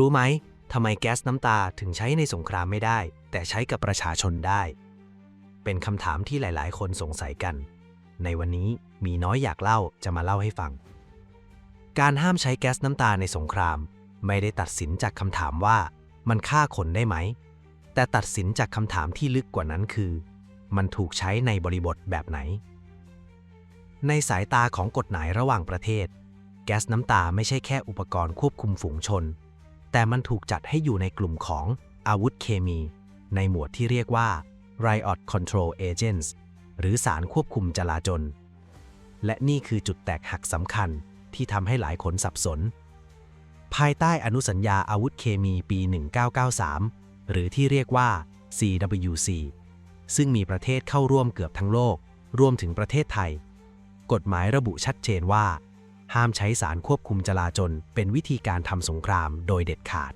รู้ไหมทำไมแก๊สน้ำตาถึงใช้ในสงครามไม่ได้ แต่ใช้กับประชาชนได้ เป็นคำถามที่หลาย ๆ คนสงสัยกัน ในวันนี้มีน้อยอยากเล่าจะมาเล่าให้ฟัง การห้ามใช้แก๊สน้ำตาในสงคราม ไม่ได้ตัดสินจากคำถามว่า มันฆ่าคนได้ไหม แต่ตัดสินจากคำถามที่ลึกกว่านั้นคือ มันถูกใช้ในบริบทแบบไหน ในสายตาของกฎหมายระหว่างประเทศ แก๊สน้ำตาไม่ใช่แค่อุปกรณ์ควบคุมฝูงชน แต่มันถูกจัดให้อยู่ในกลุ่มของอาวุธเคมี ในหมวดที่เรียกว่า Riot Control Agents หรือสารควบคุมจลาจล และนี่คือจุดแตกหักสำคัญที่ทำให้หลายคนสับสน ภายใต้อนุสัญญาอาวุธเคมีปี 1993 หรือที่เรียกว่า CWC ซึ่งมีประเทศเข้าร่วมเกือบทั้งโลก รวมถึงประเทศไทย กฎหมายระบุชัดเจนว่า ห้ามใช้สารควบคุมจลาจลเป็นวิธีการทำสงครามโดยเด็ดขาด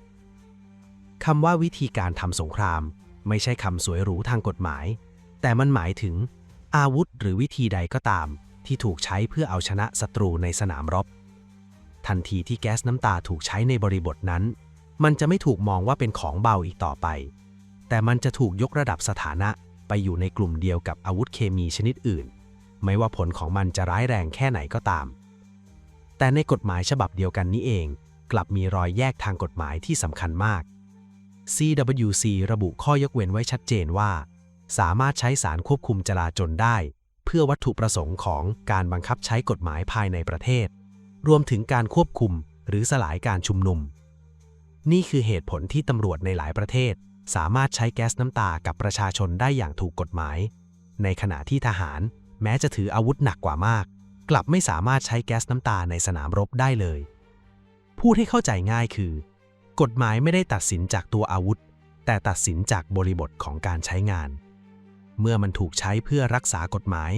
คำว่าวิธีการทำสงคราม ไม่ใช่คำสวยหรูทางกฎหมาย แต่มันหมายถึง อาวุธหรือวิธีใดก็ตาม ที่ถูกใช้เพื่อเอาชนะศัตรูในสนามรบ ทันทีที่แก๊สน้ำตาถูกใช้ในบริบทนั้น มันจะไม่ถูกมองว่าเป็นของเบาอีกต่อไป แต่มันจะถูกยกระดับสถานะไปอยู่ในกลุ่มเดียวกับอาวุธเคมีชนิดอื่น ไม่ว่าผลของมันจะร้ายแรงแค่ไหนก็ตาม แต่ในกฎหมายฉบับเดียวกันนี้เอง กลับมีรอยแยกทางกฎหมายที่สำคัญมาก CWC ระบุข้อยกเว้นไว้ชัดเจนว่า สามารถใช้สารควบคุมจลาจลได้ เพื่อวัตถุประสงค์ของการบังคับใช้กฎหมายภายในประเทศ รวมถึงการควบคุมหรือสลายการชุมนุม นี่คือเหตุผลที่ตำรวจในหลายประเทศ สามารถใช้แก๊สน้ำตากับประชาชนได้อย่างถูกกฎหมาย ในขณะที่ทหาร แม้จะถืออาวุธหนักกว่ามาก กลับไม่สามารถใช้แก๊สน้ำตาในสนามรบได้เลย พูดให้เข้าใจง่ายคือ กฎหมายไม่ได้ตัดสินจากตัวอาวุธ แต่ตัดสินจากบริบทของการใช้งาน เมื่อมันถูกใช้เพื่อรักษากฎหมาย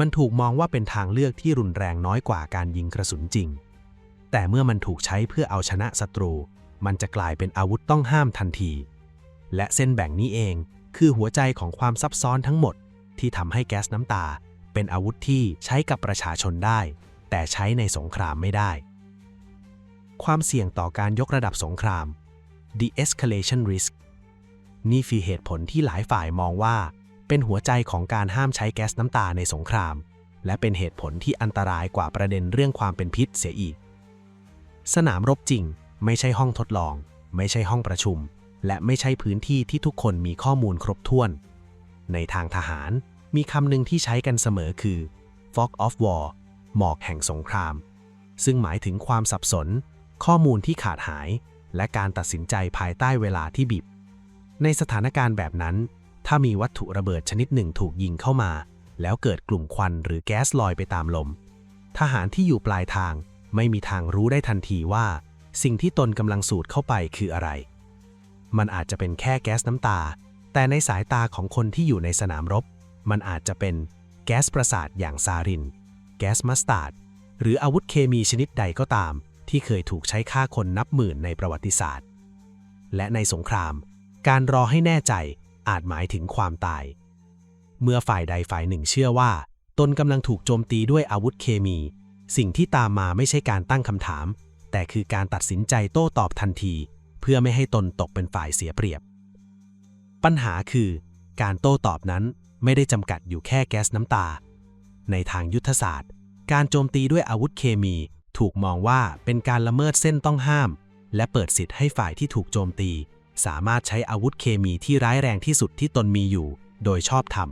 มันถูกมองว่าเป็นทางเลือกที่รุนแรงน้อยกว่าการยิงกระสุนจริง แต่เมื่อมันถูกใช้เพื่อเอาชนะศัตรู มันจะกลายเป็นอาวุธต้องห้ามทันที และเส้นแบ่งนี้เองคือหัวใจของความซับซ้อนทั้งหมดที่ทำให้แก๊สน้ำตา เป็นอาวุธที่ใช้กับประชาชนได้ แต่ใช้ในสงครามไม่ได้ ความเสี่ยงต่อการยกระดับสงคราม de-escalation risk นี่คือเหตุผลที่หลายฝ่ายมองว่า เป็นหัวใจของการห้ามใช้แก๊สน้ำตาในสงคราม และเป็นเหตุผลที่อันตรายกว่าประเด็นเรื่องความเป็นพิษเสียอีก สนามรบจริง ไม่ใช่ห้องทดลอง ไม่ใช่ห้องประชุม และไม่ใช่พื้นที่ที่ทุกคนมีข้อมูลครบถ้วน ในทางทหาร มีคำหนึ่งที่ใช้กันเสมอคือ fog of war หมอกแห่งสงคราม ซึ่งหมายถึงความสับสน ข้อมูลที่ขาดหาย และการตัดสินใจภายใต้เวลาที่บีบ ในสถานการณ์แบบนั้น ถ้ามีวัตถุระเบิดชนิดหนึ่งถูกยิงเข้ามา แล้วเกิดกลุ่มควันหรือแก๊สลอยไปตามลม ทหารที่อยู่ปลายทางไม่มีทางรู้ได้ทันทีว่า สิ่งที่ตนกำลังสูดเข้าไปคืออะไร มันอาจจะเป็นแค่แก๊สน้ำตา แต่ในสายตาของคนที่อยู่ในสนามรบ มันอาจจะเป็นแก๊สประสาทอย่างซาริน แก๊สมัสตาร์ด หรืออาวุธเคมีชนิดใดก็ตาม ที่เคยถูกใช้ฆ่าคนนับหมื่นในประวัติศาสตร์ และในสงคราม การรอให้แน่ใจอาจหมายถึงความตาย เมื่อฝ่ายใดฝ่ายหนึ่งเชื่อว่า ตนกำลังถูกโจมตีด้วยอาวุธเคมี สิ่งที่ตามมาไม่ใช่การตั้งคำถาม แต่คือการตัดสินใจโต้ตอบทันที เพื่อไม่ให้ตนตกเป็นฝ่ายเสียเปรียบ ปัญหาคือ การโต้ตอบนั้น ไม่ได้จำกัดอยู่แค่แก๊สน้ำตา ในทางยุทธศาสตร์ การโจมตีด้วยอาวุธเคมีถูกมองว่าเป็นการละเมิดเส้นต้องห้าม และเปิดสิทธิ์ให้ฝ่ายที่ถูกโจมตี สามารถใช้อาวุธเคมีที่ร้ายแรงที่สุดที่ตนมีอยู่ โดยชอบธรรม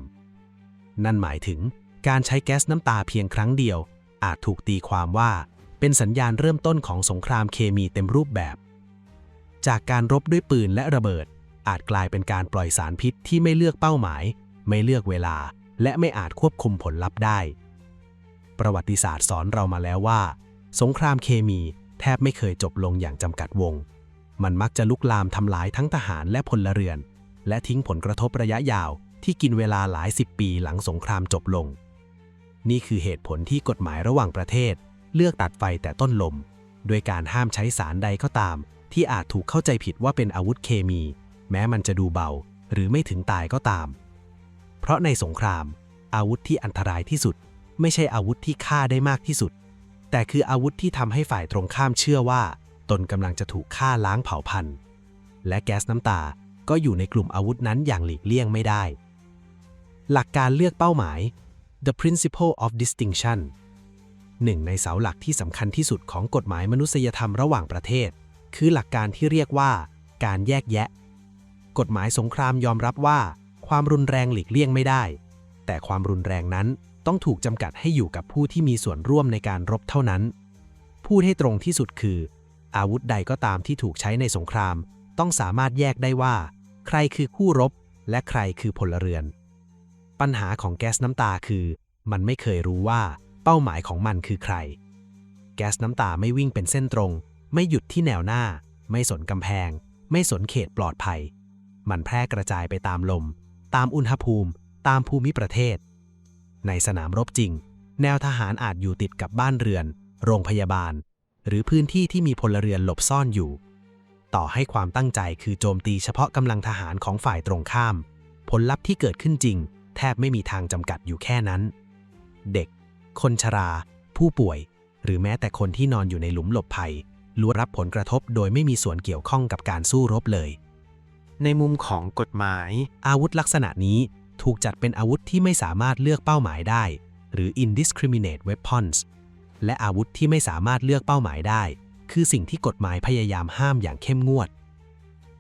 นั่นหมายถึงการใช้แก๊สน้ำตาเพียงครั้งเดียว อาจถูกตีความว่า เป็นสัญญาณเริ่มต้นของสงครามเคมีเต็มรูปแบบ จากการรบด้วยปืนและระเบิด อาจกลายเป็นการปล่อยสารพิษที่ไม่เลือกเป้าหมาย ไม่เลือกเวลา และไม่อาจควบคุมผลลัพธ์ได้ ประวัติศาสตร์สอนเรามาแล้วว่า สงครามเคมีแทบไม่เคยจบลงอย่างจำกัดวง มันมักจะลุกลามทำลายทั้งทหารและพลเรือน และทิ้งผลกระทบระยะยาวที่กินเวลาหลายสิบปีหลังสงครามจบลง นี่คือเหตุผลที่กฎหมายระหว่างประเทศ เลือกตัดไฟแต่ต้นลม โดยการห้ามใช้สารใดก็ตาม ที่อาจถูกเข้าใจผิดว่าเป็นอาวุธเคมี แม้มันจะดูเบา หรือไม่ถึงตายก็ตาม ราะในสงคราม อาวุธที่อันตรายที่สุด ไม่ใช่อาวุธที่ฆ่าได้มากที่สุด แต่คืออาวุธที่ทำให้ฝ่ายตรงข้ามเชื่อว่า ตนกำลังจะถูกฆ่าล้างเผ่าพันธุ์ และแก๊สน้ำตาก็อยู่ในกลุ่มอาวุธนั้นอย่างหลีกเลี่ยงไม่ได้ หลักการเลือกเป้าหมาย the principle of distinction หนึ่งในเสาหลักที่สำคัญที่สุดของกฎหมายมนุษยธรรมระหว่างประเทศ คือหลักการที่เรียกว่า การแยกแยะ กฎหมายสงครามยอมรับว่า ความรุนแรงหลีกเลี่ยงไม่ได้ แต่ความรุนแรงนั้นต้องถูกจำกัดให้อยู่กับผู้ที่มีส่วนร่วมในการรบเท่านั้น พูดให้ตรงที่สุดคือ อาวุธใดก็ตามที่ถูกใช้ในสงคราม ต้องสามารถแยกได้ว่า ใครคือคู่รบ และใครคือพลเรือน ปัญหาของแก๊สน้ำตาคือ มันไม่เคยรู้ว่า เป้าหมายของมันคือใคร แก๊สน้ำตาไม่วิ่งเป็นเส้นตรง ไม่หยุดที่แนวหน้า ไม่สนกำแพง ไม่สนเขตปลอดภัย มันแพร่กระจายไปตามลม ตามอุณหภูมิ ตามภูมิประเทศ ในสนามรบจริง แนวทหารอาจอยู่ติดกับบ้านเรือน โรงพยาบาล หรือพื้นที่ที่มีพลเรือนหลบซ่อนอยู่ ต่อให้ความตั้งใจคือโจมตีเฉพาะกำลังทหารของฝ่ายตรงข้าม ผลลัพธ์ที่เกิดขึ้นจริง แทบไม่มีทางจำกัดอยู่แค่นั้น เด็ก คนชรา ผู้ป่วย หรือแม้แต่คนที่นอนอยู่ในหลุมหลบภัยล้วนรับผลกระทบโดยไม่มีส่วนเกี่ยวข้องกับการสู้รบเลย ในมุมของกฎหมาย อาวุธลักษณะนี้ถูกจัดเป็นอาวุธที่ไม่สามารถเลือกเป้าหมายได้ หรือ indiscriminate weapons และอาวุธที่ไม่สามารถเลือกเป้าหมายได้ คือสิ่งที่กฎหมายพยายามห้ามอย่างเข้มงวด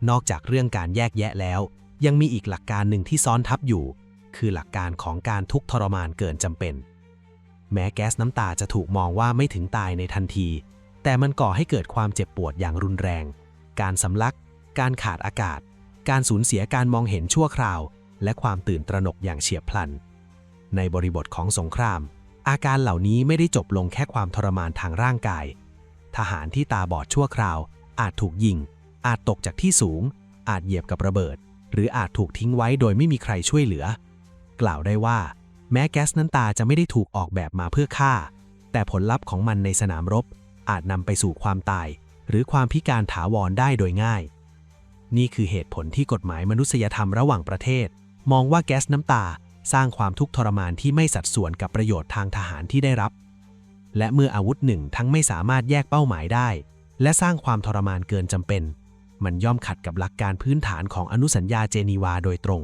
นอกจากเรื่องการแยกแยะแล้ว ยังมีอีกหลักการหนึ่งที่ซ้อนทับอยู่ คือหลักการของการทุกข์ทรมานเกินจำเป็น แม้แก๊สน้ำตาจะถูกมองว่าไม่ถึงตายในทันที แต่มันก่อให้เกิดความเจ็บปวดอย่างรุนแรง การสำลัก การขาดอากาศ การสูญเสียการมองเห็นชั่วคราว และความตื่นตระหนกอย่างเฉียบพลัน ในบริบทของสงคราม อาการเหล่านี้ไม่ได้จบลงแค่ความทรมานทางร่างกาย ทหารที่ตาบอดชั่วคราว อาจถูกยิง อาจตกจากที่สูง อาจเหยียบกับระเบิด หรืออาจถูกทิ้งไว้โดยไม่มีใครช่วยเหลือ กล่าวได้ว่า แม้แก๊สน้ำตาจะไม่ได้ถูกออกแบบมาเพื่อฆ่า แต่ผลลัพธ์ของมันในสนามรบ อาจนำไปสู่ความตาย หรือความพิการถาวรได้โดยง่าย นี่คือเหตุผลที่กฎหมายมนุษยธรรมระหว่างประเทศ มองว่าแก๊สน้ำตาสร้างความทุกข์ทรมานที่ไม่สัดส่วนกับประโยชน์ทางทหารที่ได้รับ และเมื่ออาวุธหนึ่งทั้งไม่สามารถแยกเป้าหมายได้ และสร้างความทรมานเกินจำเป็น มันย่อมขัดกับหลักการพื้นฐานของอนุสัญญาเจนีวาโดยตรง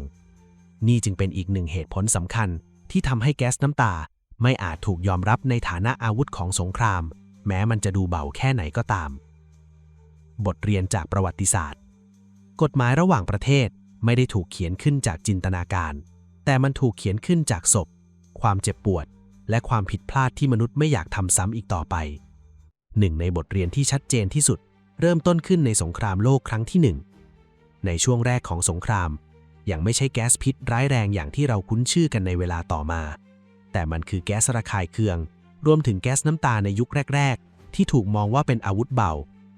นี่จึงเป็นอีกหนึ่งเหตุผลสำคัญที่ทำให้แก๊สน้ำตา ไม่อาจถูกยอมรับในฐานะอาวุธของสงคราม แม้มันจะดูเบาแค่ไหนก็ตาม บทเรียนจากประวัติศาสตร์ กฎหมายระหว่างประเทศไม่ได้ถูกเขียนขึ้นจากจินตนาการ แต่มันถูกเขียนขึ้นจากศพ ความเจ็บปวด และความผิดพลาดที่มนุษย์ไม่อยากทำซ้ำอีกต่อไป หนึ่งในบทเรียนที่ชัดเจนที่สุด เริ่มต้นขึ้นในสงครามโลกครั้งที่หนึ่งในช่วงแรกของสงคราม ยังไม่ใช่แก๊สพิษร้ายแรงอย่างที่เราคุ้นชื่อกันในเวลาต่อมา แต่มันคือแก๊สระคายเคือง รวมถึงแก๊สน้ำตาในยุคแรก ๆ ที่ถูกมองว่าเป็นอาวุธเบา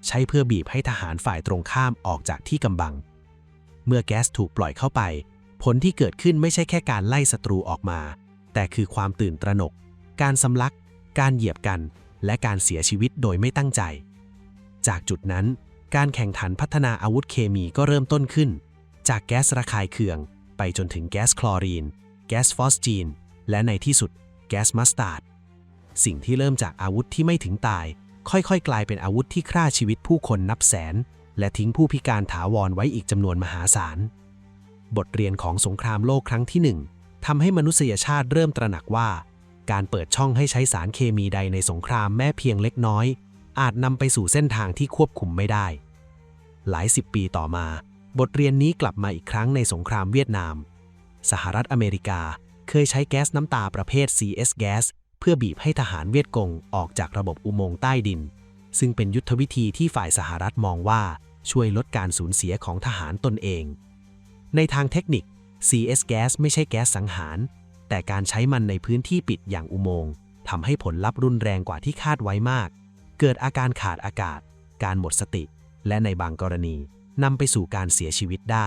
ใช้เพื่อบีบให้ทหารฝ่ายตรงข้ามออกจากที่กำบัง เมื่อแก๊สถูกปล่อยเข้าไป ผลที่เกิดขึ้นไม่ใช่แค่การไล่ศัตรูออกมา แต่คือความตื่นตระหนก การสำลัก การเหยียบกัน และการเสียชีวิตโดยไม่ตั้งใจ จากจุดนั้น การแข่งขันพัฒนาอาวุธเคมีก็เริ่มต้นขึ้น จากแก๊สระคายเคือง ไปจนถึงแก๊สคลอรีน แก๊สฟอสจีน และในที่สุด แก๊สมัสตาร์ด สิ่งที่เริ่มจากอาวุธที่ไม่ถึงตาย ค่อยๆ กลายเป็นอาวุธที่ฆ่าชีวิตผู้คนนับแสน และทิ้งผู้พิการถาวรไว้อีกจำนวนมหาศาล บทเรียนของสงครามโลกครั้งที่หนึ่งทำให้มนุษยชาติเริ่มตระหนักว่า การเปิดช่องให้ใช้สารเคมีใดในสงครามแม้เพียงเล็กน้อย อาจนำไปสู่เส้นทางที่ควบคุมไม่ได้ หลายสิบปีต่อมา บทเรียนนี้กลับมาอีกครั้งในสงครามเวียดนาม สหรัฐอเมริกาเคยใช้แก๊สน้ำตาประเภท CS แก๊ส พื่อบีบให้ทหารเวียดกงออกจากระบบอุโมงค์ใต้ดิน ซึ่งเป็นยุทธวิธีที่ฝ่ายสหรัฐมองว่าช่วยลดการสูญเสียของทหารตนเอง ในทางเทคนิค CS แก๊สไม่ใช่แก๊สสังหาร แต่การใช้มันในพื้นที่ปิดอย่างอุโมงค์ทำให้ผลลัพธ์รุนแรงกว่าที่คาดไว้มาก เกิดอาการขาดอากาศ การหมดสติ และในบางกรณีนำไปสู่การเสียชีวิตได้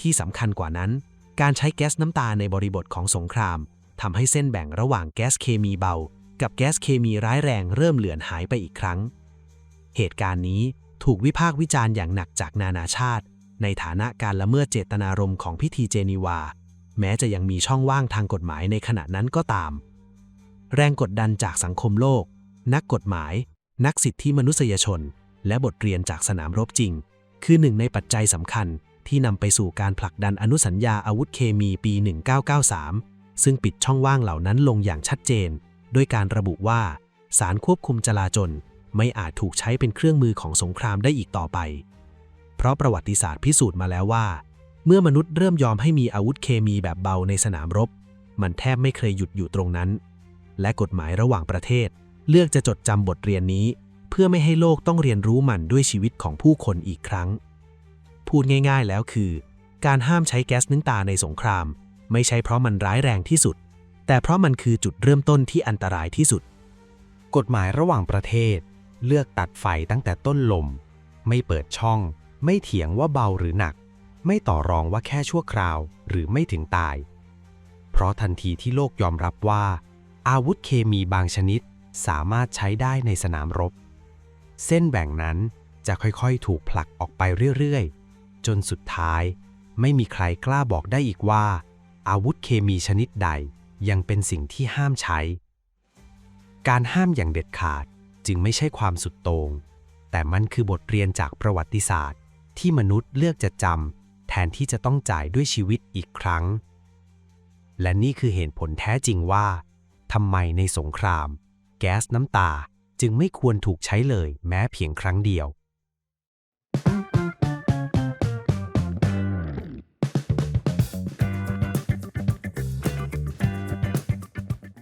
ที่สำคัญกว่านั้น การใช้แก๊สน้ำตาในบริบทของสงคราม ทำให้เส้นแบ่งระหว่างแก๊สเคมีเบา กับแก๊สเคมีร้ายแรงเริ่มเลือนหายไปอีกครั้ง เหตุการณ์นี้ถูกวิพากษ์วิจารณ์อย่างหนักจากนานาชาติ ในฐานะการละเมิดเจตนารมณ์ของพิธีเจนีวา แม้จะยังมีช่องว่างทางกฎหมายในขณะนั้นก็ตาม แรงกดดันจากสังคมโลก นักกฎหมาย นักสิทธิมนุษยชน และบทเรียนจากสนามรบจริง คือหนึ่งในปัจจัยสำคัญที่นำไปสู่การผลักดันอนุสัญญาอาวุธเคมีปี 1993 ซึ่งปิดช่องว่างเหล่านั้นลงอย่างชัดเจน ด้วยการระบุว่า สารควบคุมจลาจลไม่อาจถูกใช้เป็นเครื่องมือของสงครามได้อีกต่อไป เพราะประวัติศาสตร์พิสูจน์มาแล้วว่า เมื่อมนุษย์เริ่มยอมให้มีอาวุธเคมีแบบเบาในสนามรบ มันแทบไม่เคยหยุดอยู่ตรงนั้น และกฎหมายระหว่างประเทศ เลือกจะจดจำบทเรียนนี้ เพื่อไม่ให้โลกต้องเรียนรู้มันด้วยชีวิตของผู้คนอีกครั้ง พูดง่าย ๆ แล้วคือ การห้ามใช้แก๊สน้ำตาในสงคราม ไม่ใช่เพราะมันร้ายแรงที่สุด แต่เพราะมันคือจุดเริ่มต้นที่อันตรายที่สุด กฎหมายระหว่างประเทศ เลือกตัดไฟตั้งแต่ต้นลม ไม่เปิดช่อง ไม่เถียงว่าเบาหรือหนัก ไม่ต่อรองว่าแค่ชั่วคราวหรือไม่ถึงตาย เพราะทันทีที่โลกยอมรับว่า อาวุธเคมีบางชนิดสามารถใช้ได้ในสนามรบ เส้นแบ่งนั้นจะค่อยๆ ถูกผลักออกไปเรื่อยๆ จนสุดท้าย ไม่มีใครกล้าบอกได้อีกว่า อาวุธเคมีชนิดใดยังเป็นสิ่งที่ห้ามใช้ การห้ามอย่างเด็ดขาดจึงไม่ใช่ความสุดโตง่งแต่มันคือบทเรียนจากประวัติศาสตร์ ที่มนุษย์เลือกจะจำแทนที่จะต้องจ่ายด้วยชีวิตอีกครั้ง และนี่คือเหตุผลแท้จริงว่าทำไมในสงคราม แก๊สน้ำตาจึงไม่ควรถูกใช้เลยแม้เพียงครั้งเดียว